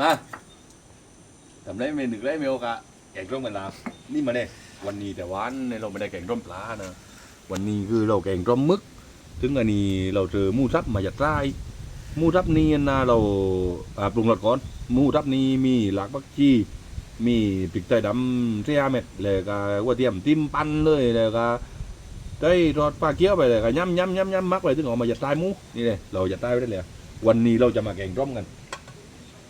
มาทำได้เมนึกได้เมโอกะแกงร่มกันลานี่มาเนี่ยวันนี้แต่วันเนี่ยเราไม่ได้แกงร่มปลานะวันนี้คือเราแกงร่มมึก ถึงอันนี้เราเจอมูทับมาจากใต้มูทับนี้นะเราปรุงรสก่อนมูทับนี้มีหลากบักชีมีพริกไทยดำเสียเม็ดแล้วก็หัวเทียมติ้มปั้นเลยแล้วก็ได้ทอดปลาเกี๊ยวไปเลยก็ย่ำย่ำย่ำย่ำมักไปถึงออกมาจากใต้มูนี่เลยเราจะใต้ไปได้เลยวันนี้เราจะมาแกงร่มกัน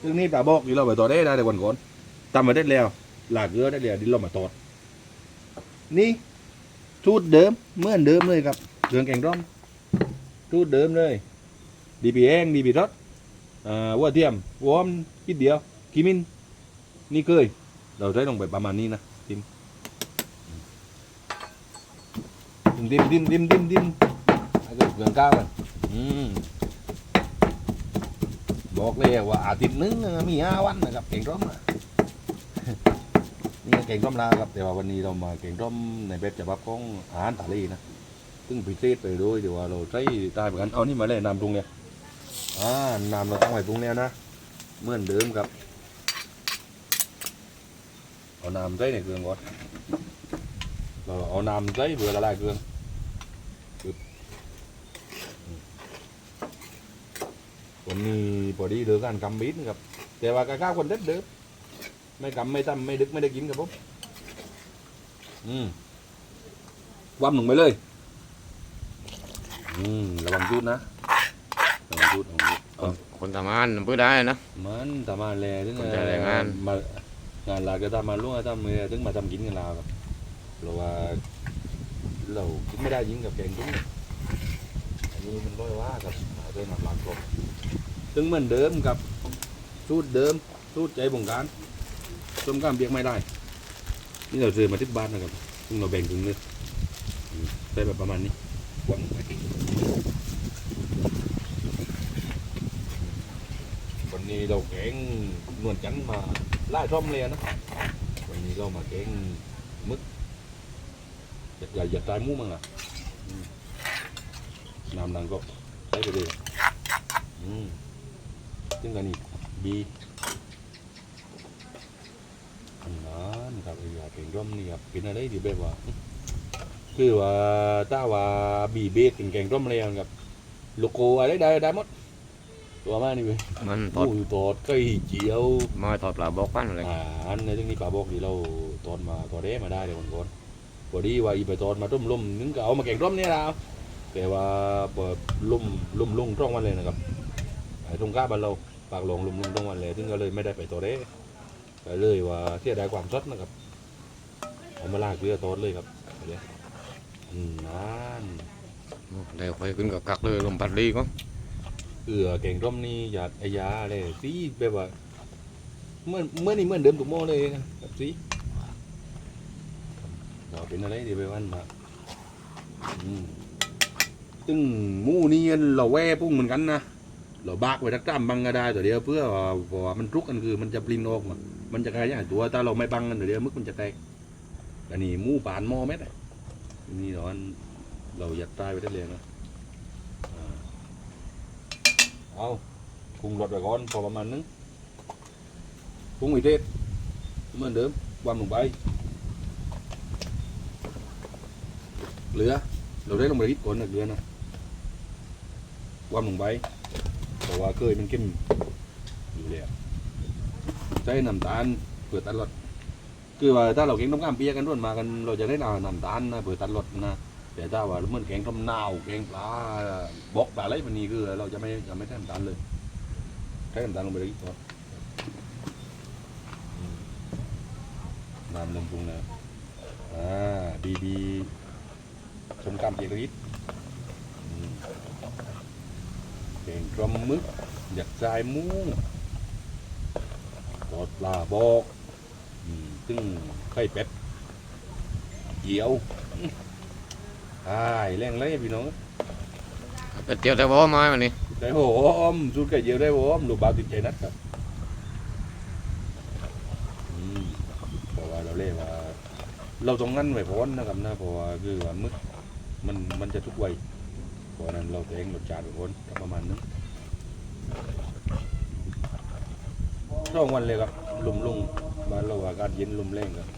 ซึ่งนี่ปลาบอกที่เราไปต่อได้ได้แต่วันก่อนตำมาได้แล้ว หลากเกลือได้แล้วดิเรามาตอด นี่สูตรเดิมเหมือนเดิมเลยครับเรื่องแกงร่มรูดเดิมเลยดีปีแองดีปีรสอ่าวัวเทียมวอมคิดเดียวกิมิน นี่เคย เราใช้ลงไปประมาณนี้นะทิมดิมดิมดิมดิมดิมแล้วก็เรื่องก้าวกันอืม บอกเลยว่าอาทิตย์นึงมีห้าวันนะครับเก่งร่มนี่เก่งร่มลาวครับแต่ว่าวันนี้เรามาเก่งร่มในเบ็ดจะบับของอาหารทะเลนะซึ่งพิเศษไปด้วยเดี๋ยวว่าเราใช้ได้เหมือนกันเอานี่มาเลยน้ำปรุงเนี่ยอ่าน้ำเราต้องไปปรุงแล้วนะเหมือนเดิมครับเอาน้ำใส่ในเครื่องก่อนเราเอาน้ำใส่เบื่อละลายเครื่องปึ๊บอืม วันนี้พอดีเดือกันกำบิดนะครับ แต่ว่ากข้าวคนเด็ดเด้อไม่กำไม่ตั้มไม่ดึกไม่ได้กินครับผมอืมว่ำลงไปเลย อืมระวังจุดนะระวังจุดระวังจุดเอาคนทำงานเพื่อได้นะมันทำมาแลถึงคนจะแรงงานมางานหลักก็ทำมาล่วงทำมือถึงมาทำกินกันลาวครับเพราะว่าเรากินไม่ได้ยิงกับแกงตุ้งอันนี้มันร้อยว่ากับหาด้วยน้ำมันกรบ ถึงเหมือนเดิมกับสูตรเดิมสูตรใจบงการต้มก้ามเบียกไม่ได้ นี่เราซื้อมาที่บ้านนะครับซึ่งเราแบ่งถึงเลยใส่แบบประมาณนี้วางไปวันนี้เราแกงนวลจันทร์มาไล่ร่อมเลยนะวันนี้เรามาแกงมึกอย่าอย่าตายมูมั้งอะน้ำดังก็ใช้ไปเลยอืม ซึ่งกันนี่บีอันนั้นครับไอ้ยาแกงร่อมนี่ครับเป็นอะไรดีแบบว่า คือว่าถ้าว่าบีเบกแกงร่มเลยครับโลโก้อะไรได้ได้หมดตัวมานี่เว้ยมันหทอดมูตอดไก่เจียวมาทอดปลาบอกปั้นอะไรอ่าอันในที่นี้ปลาบอกที่เราตอดมาตอดเด้มาได้เดี๋ยวก่อนพอดีว่าอีไปตอดมาต้มล่มนึงก็เอามาแกงร่มเนี่ยเราแต่ว่าเปิดลุ่มลุ่มลุ่งตรงวันเลยนะครับไอ้ตรงก้าบ้านเรา ปากหลงลุ่มลุ่งตรงวันเลยซึ่งก็เลยไม่ได้ไปตอดเด้ก็เลยว่าเสียดายความสดนะครับเอามาลากเรือตอดเลยครับเอาเลยอืมนั่นเดี๋ยวไปขึ้นกับกักเลยลมพัดลีก็เออแกงร่มนี่อยากไอ้ยาอะไรสีแบบว่าเมื่อเมื่อนี่เหมื่อนเดิมทุกโมอเลยนะแบบสีเราเป็นอะไรดีไปวันมาอืมตึงหมูนี่เราแว่พุ่งเหมือนกันนะ เราบากไว้ทักจ้ำบังก็ได้ตัวเดียวเพื่อว่าเพราะว่ามันรุกกันคือมันจะปลินออกมามันจะกลายอย่างตัวถ้าเราไม่บังกันตัวเดียวมึกมันจะแตกอันนี้มูปานมอเม็ดนี่เรอนเรายัดใต้ไปได้เลยนะอ่าเอาปรุงรสไปก่อนพอประมาณนึงปรุงอีเทศเหมือนเดิมวางลงไปเหลือเราได้ลงไปนิดก่อนนะเกลือนะวางลงไป ว่าเคยมันเข้มอยู่แล้วใช้น้ำตาลเพื่อตัดรสคือว่าถ้าเราเก่งต้มข้ามเปียกกันร่วนมากัน เราจะได้เอาน้ำตาลนะเพื่อตัดรสนะแต่ถ้าว่าเหมื่อนแกงต้มนาวแกงปลาบอกปลาอะไรมันนี้คือ เราจะไม่จะไม่ใช้น้ำตาลเลยใช้น้ำตาลลงไปเลยก่อนน้ำลงปรุงแล้วอ่าบีบีชมกามเปียกนิด กงกลมมึกหยัดใจหมูทอดปลาบอกอืมซึ่งไข่เป็ดเกี๊ยวอืมใช่แรงเลยพี่น้องเป็ดเจียวแต่บ่ไม้มันนี่ได้โหอมสูตรไก่เจียวได้โหอมลูกบาวติดใจนัดครับอืมเพราะว่าเราเรียกว่า เราต้องงั้นไว้พร้อนนะครับนะเพราะว่าคือว่ามึกมันมันจะทุกวัย เพราะฉะนั้นเราแต่งรสชาติไว้พร้อนประมาณนึงชช่องวันเลยครับลมลงบ้านเราอากาศเย็นลมแรงครับ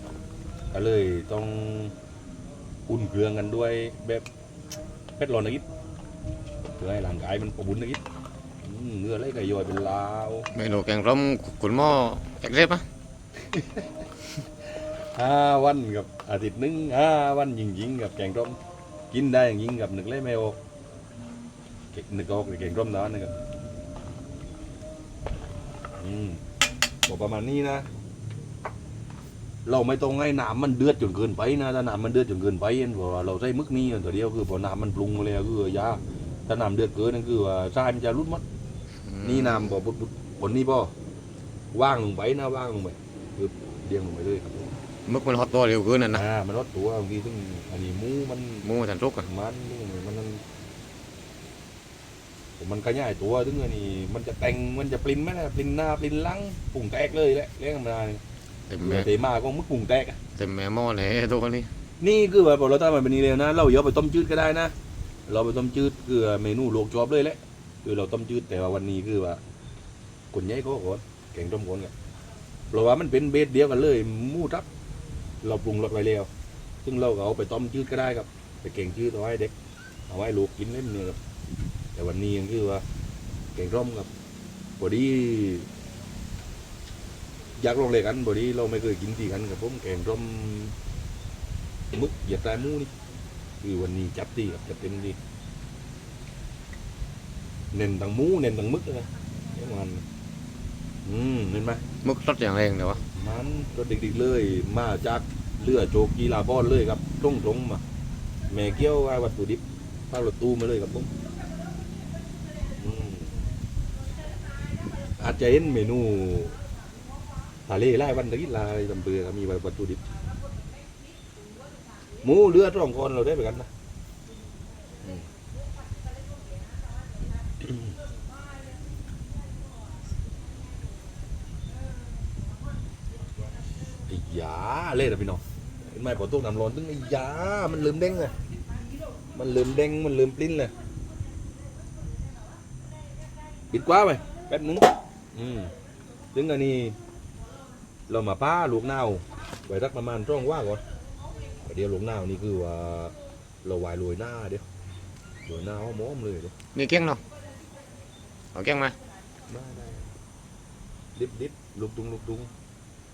ก็เลยต้องอุ่นเครื่องกันด้วยแบบเพชรร้อนนิดเพื่อให้ร่างกายมันอบอุ่นนิดอืมเนื้ออะไรก็ย่อยเป็นลาวเมนูแกงส้มคุณหม้อแจ็คเล็บอะห้าวันกับอาทิตย์หนึงห้าวันยิงยิงๆกับแกงต้มกินได้อย่างยิงกับหนึ่งเลยไม่ออกเก่ง หนึ่งออกหรือแกงต้มน้ำนะครับอืมบอกประมาณนี้นะ เราไม่ต้องให้น้ำมันเดือดจนเกินไปนะถ้าน้ำมันเดือดจนเกินไปเห็นบอกว่าเราใช้มึกนี่ตัวเดียวคือพอน้ำมันปรุงมาแล้วคือยาถ้าน้ำเดือดเกินนั่นคือว่าทรายมันจะรุดมัดนี่น้ำบ่บุดบุดบนนี้บ่ว่างลงไปนะว่างลงไปคือเดียงลงไปเลยครับมึกมันฮอตตัวเร็วเกินน่ะนะอ่ามันลดตัวบางทีซึ่งอันนี้มูมันมูสันทุกอะมัน มันมันมันขยายตัวถึงอันนี้มันจะแต่งมันจะปริ้นไหมล่ะปริ้นหน้าปริ้นหลังปุ่งแตกเลยแหละเลี้ยงธรรมดาเนี่ยเต็มเหลืแม่อเตมาก็มึกปุ่งแตกอะเต็มแม่หม้อเลยตัวนี้นี่คือว่าพอเราทำมันเป็นนี้เลยนะเราเยอะไปต้มจืดก็ได้นะ เราไปต้มจืดคือเมนูโลกจอบเลยแหละคือเราต้มจืดแต่ว่าวันนี้คือว่าคนใหญ่ก็ก่อนแกงต้มก่อนกันเพราะว่ามันเป็นเบสเดียวกันเลยหมูทับ เราปรุงรสไว้แล้ว ซึ่งเราก็เอาไปต้มจืดก็ได้ครับ ไปแกงจืดเอาไว้เด็ก เอาไว้ลูกกินเล่นเนี่ยครับ แต่วันนี้ยังคือว่าแกงร่มครับบอดี้อยากลงเลยกันบอดี้เราไม่เคยกินทีกันกับผมแกงร่มมึกเหยียดตายหมูนี่คือวันนี้จับตีครับจับเต็มที่เน้นตังหมูเน้นตังมึกเลยนะเดี๋ยวมันอืมเห็นไหมมึกสดอย่างแรงเดี๋ยวะมันรถเด็กๆเลย มาจากเรือโจกีลาบอนเลยครับตรงตรงๆมาแม่เกี้ยวว่าวัตถุดิบภาครถตู้มาเลยครับผมอืม อาจจะเห็นเมนูทะเลไล่วันตะกี้ลายตำเบือครับมีวัตถุดิบหมูเลือดร่องคอนเราได้ไปกันนะอืมไอ้ยาเล่นะพี่น้องเห็นไหมพอตุ้งน้ำร้อนตึ้งไอ้ยามันลืมเด้งเลยมันลืมเด้งมันลืมปลิ้นเลยปิดกว้าไปแป๊บนึง อืมถึงอันนี้ เรามาป้าลูกนาวไว้สักประมาณช่องว่างก่อนเดี๋ยวลูกนาวนี่คือว่าเราไหวโรยหน้าเดี๋ยวโรยหน้าหอมๆเลยเดี๋ยวนี่เกี้ยงเนาะเอาเกี้ยงมาได้ได้ดิบดิบลูกตุงลูกตุง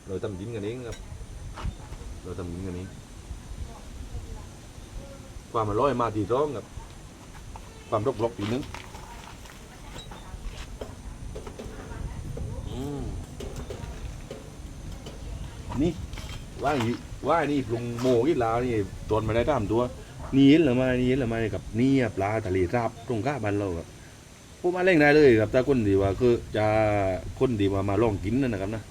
เราทำกินกันเองครับเราทำกินกันเองความอร่อยมาทีร้องครับความรกรกทีนึงอืม นี่ว่าอย่างนี้ว่านี่ปรุงโมกินลาวนี่ตนมาได้ตามตัวนี่เห็นหรือไม่นี่เห็นหรือไม่กับนี่ปลาทะเลราบตรงข้าบ้านเราครับผมมาเล่งได้เลยครับถ้าคนดีว่าคือจะคนดีว่ามาลองกินนั่นนะครับนะ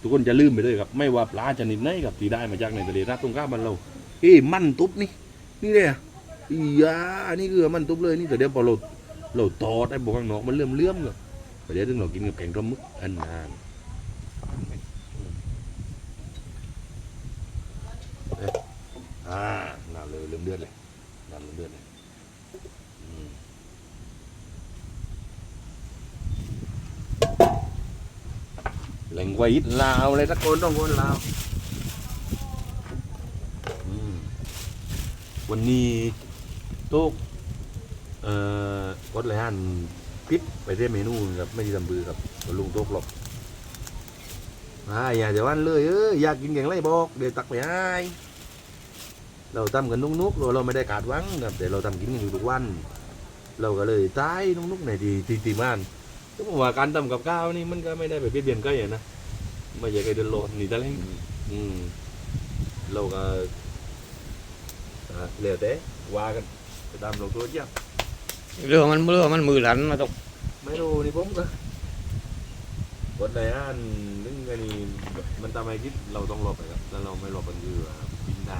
ทุกคนจะลืมไปเลยครับ ไม่ว่าปลาชนิดไหนครับที่ได้มาจากในทะเลราบตรงข้าบ้านเราเอ้มันตุ๊บนี่ นี่เลยอะอียานี่คือมันตุ๊บเลยนี่แต่เดี๋ยวพอเราเราตอดไอ้บอกข้างนอกมันเลื่อมเลื่อมเลย ไปเดี๋ยวถึงเรากินกับแกงต้มมึกอันนานอ๊ะอ่าน้ำเลยเริ่มเดือดเลยน้ำเริ่มเดือดเลยอืมแหล่งไว้ลาวอะไรสักนต้องคนลาวอืมวันนี้โต๊กเอ่อกดเลยฮัน พิษไปเรียเมนูครับไม่ได้ทำบือครับลุงโต๊กหรอกอ่าอยากจะวันเลยเอออยากกินแกงไรบอกเดี๋ยวตักไปให้เราทำกันนุกๆเราเราไม่ได้ขาดหวังครับแต่เราทำกินกันอยู่ทุกวัน เราก็เลยตายนุกๆในทีทีทีมันก็บอกว่าการทำกับข้าวนี่มันก็ไม่ได้ไปเบียดเบียนใกล้อะนะไม่ใช่ใครเดินโลดหนีตะเล่งอืมเราก็อ่าเหลือแต่ว่ากันไปตามลงตัวเจ้า เรื่องมันเรื่องมันมือหลันมาตกไม่รู้นี่ผมก็กดไหนอ่านนึงอันนี้มันทำให้คิดเราต้องหลบไปครับถ้าเราไม่หลบมันคือว่าบินได้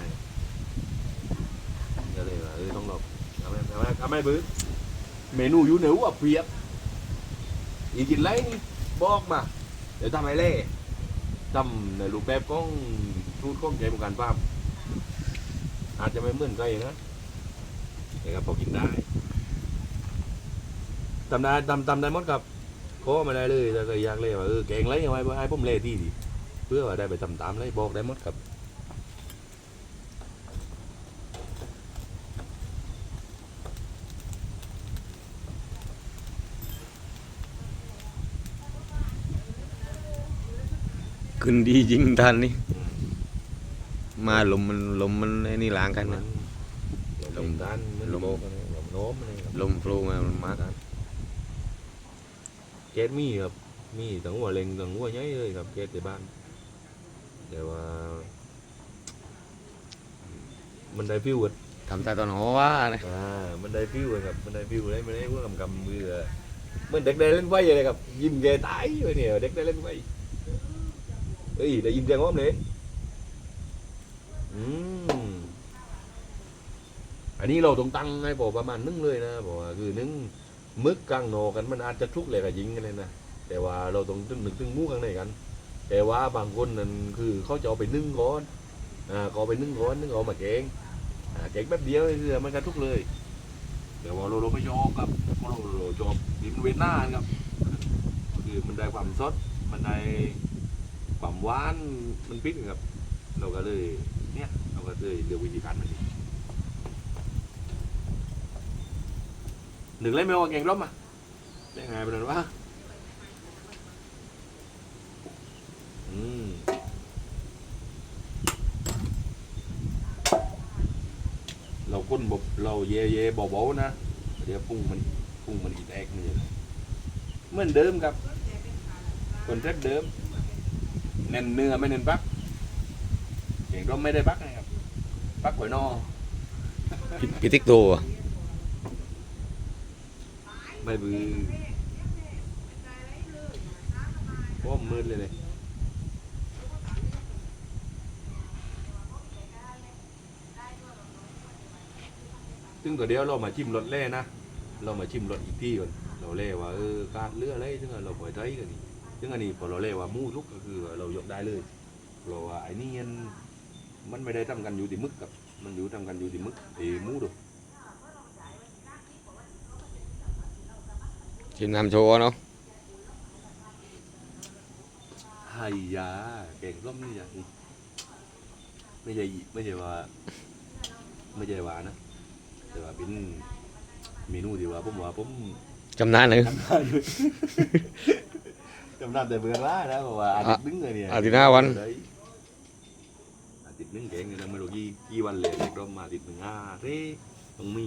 ก็เลยว่าเออต้องหลบทำไมทำไมทำไมบื้อเมนูอยู่เหนือว่าเพียบอีกกินไรนี่บอกมาเดี๋ยวทำไอ้เล่ทำในรูปแบบของสูตรของใจบุการฟาร์มอาจจะไม่เหมือนใครนะแต่ก็พอกินได้ ทำได้ทำทำได้หมดกับก็มาได้เลยแล้วก็อยากเลยว่าเออแกงไรเอาไว้ให้ผมเล่ที่ดิเพื่อว่าได้ไปทำตามเลยบอกได้หมดครับขึ้นดีจริงท่านนี่มาลมมันลมมันไอ้นี่ล้างกันนะลมด้านมันลมบอกกันลมโน้มอะไรครับลมโฟล์มามันมาแก๊สมีครับ มีตั้งหัวเล็งตั้งหัวใหญ่เลยครับแก๊สในบ้าน แต่ว่า มันได้ฟิวกันทำแต่ตอนหัวว่านะอ่ามันได้ฟิวกันครับมันได้ฟิวได้ไม่ได้พวกกำกำมือเหมือนเด็กได้เล่นไฟเลยครับ ยิ้มแกตายไปเนี่ยเด็กได้เล่นไฟเอ้ยได้ยินเสียงอ้อมเลยอืมอันนี้เราต้องตั้งให้บอกประมาณนึงเลยนะบอกว่าคือนึง มึกกลางโนกันมันอาจจะทุกเลยกับยิงกันเลยนะแต่ว่าเราต้องนึกนึกถึงมูข้างในกัน แต่ว่าบางคนนั่นคือเขาจะเอาไปนึ่งก่อนอ่าก็เอาไปนึ่งก่อนนึ่งเอามาแกงอ่าแกงแป๊บเดียวนี่คือมันกระทุกเลย แต่ว่าเราเราไม่ชอบครับเราเราเราชอบดินเวนหน้าครับคือมันได้ความสดมันได้ความหวานมันพริกครับ เราก็เลยเนี่ยเราก็เลยเลือกวิธีการมันนี้ หนึ่งเล่นไม่ว่าแกงร่มอะได้ไงเป็นวะอืมเราก้นบบเราเย่เย่เบาๆนะ เดี๋ยวพุ่งมันพุ่งมันอีแอกนี่เลยเหมือนเดิมครับคนเทปเดิมเน้นเนื้อไม่เน้นปักเก่งร่มไม่ได้ปักนะครับปักหอยนอพี่พี่ติ๊กโตอะ ไม่บือป้อมมืดเลยเลยซึ่งก็เดียวเรามาชิมรสแร่นะ เรามาชิมรสอีกที่ก่อนเราเล่ว่าเออการเลือกอะไรซึ่งเราปล่อยใจกันนี่ซึ่งอันนี้พอเราเล่ว่ามูทุกก็คือเรายกได้เลยเราว่าไอ้นี่มันไม่ได้ทำกันอยู่ที่มึกกับ มันอยู่ทำกันอยู่ที่มึกไอ้มูดู ชิมน้ำโชว์เนาะไฮยาแกงส้มนี่อย่างนี้ไม่ใช่ไม่ใช่ว่า ไม่ใช่ว่านะ แต่ว่าเป็นเมนูที่ว่าผมว่าผมจำนานเลยจำได้อยู่จำได้แต่เบื่อร้านะเพราะว่าอาทิตย์นึงเลยเนี่ยอาทิตย์ห้าวันได้อาทิตย์นึงแกงเนี่ยนะไม่รู้กี่กี่วันเลยแกงส้มมาอาทิตย์หนึ่งอ่าเร่ต้องมี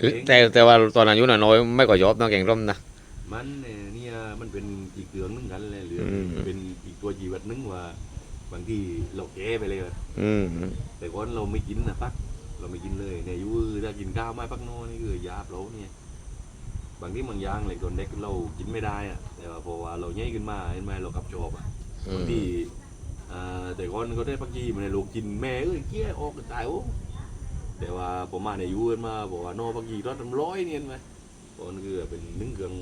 เราแกงแต่แต่ว่าตอนอายุน่ะน้อยไม่ก่อยอบนะแกงร่มนะ มันเนี่ยเนี่ยมันเป็นอีกเรื่องหนึงกันเลยเหลืออม เป็นอีกตัวจีวัดหนึงว่าบางทีเราแก้ไปเลยอะอืมแต่ก่อนเราไม่กินนะปักเราไม่กินเลยเนี่ยอยูถ้ากินข้าวไม่ปักโน่นี่คือยาเปล่าเนี่ย บางที่บางอย่างเลยตอนเด็กเรากินไม่ได้อะแต่ว่าพอว่าเราใหญ่ขึ้นมาเห็นไหมเรากลับชอบอะ อืบางมทีอ่าแต่ก่อนก็ได้ปักจีมันในลูกกินแม่เอ้ยเกี้ยออกตายโอ้ แต่ว่าผมมาในยอยูเห็นมาบอกว่าโนปักจีรสน้ำร้อยเนี่ยเห็นไหมตอนคือเป็นหนึ่งเครื่อง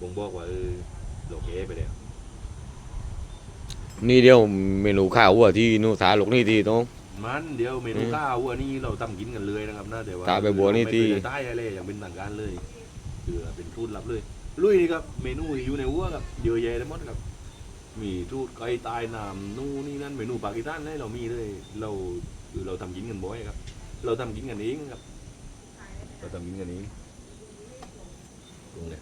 บ่งบอกว่าเออเราแก้ไปแล้วนี่เดียวเมนูข้าววัวที่นู่นสาลูกนี่ที่น้องมันเดี๋ยวเมนูอืมข้าวอันนี้เราทำกินกันเลยนะครับนะแต่ว่าตาใบบัวนี่ที่ไม่เคยได้อะไรอย่างเป็นทางการเลยคือเป็นทูตลับเลยลุยนี่ครับเมนูที่อยู่ในหัวครับเยอะแยะเลยหมดครับมีทูตไก่ตายน้ำนู่นนี่นั่นเมนูปากีสถานให้เรามีเลย เราคือเราทำกินกันบ่อยครับ เราทำกินกันเองครับ เราทำกินกันเองตรงเลย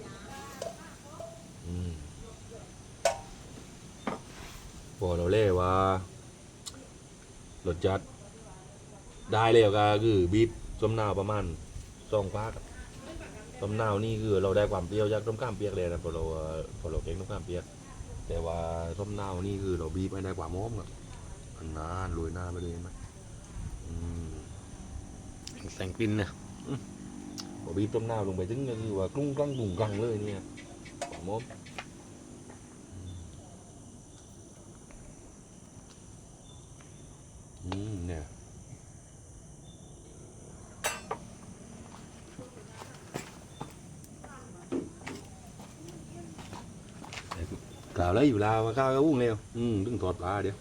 อืมพอเราเล่ว่ารสจัด ได้แล้วก็คือบีบส้มนาวประมาณสองฟ้าครับส้มนาวนี่คือเราได้ความเปรี้ยวจากต้มข้ามเปียกเลยนะพอเราพอเราเก่งต้มข้ามเปียก แต่ว่าส้มนาวนี่คือเราบีบให้ได้ความหอมครับอันนานโรยหน้าไปเลยนไหม แต่งกลิ่นนะพอบีบส้มนาวลงไปถึงก็คือว่ากรุ้งกรั้งกรุ้งกรังเลยเนี่ยความหอมอืมเนี่ยกล่าวแล้วอยู่ลาวมาข้าวก็อุ้งเร็วอืมตึงถอดปลาเดี๋ยว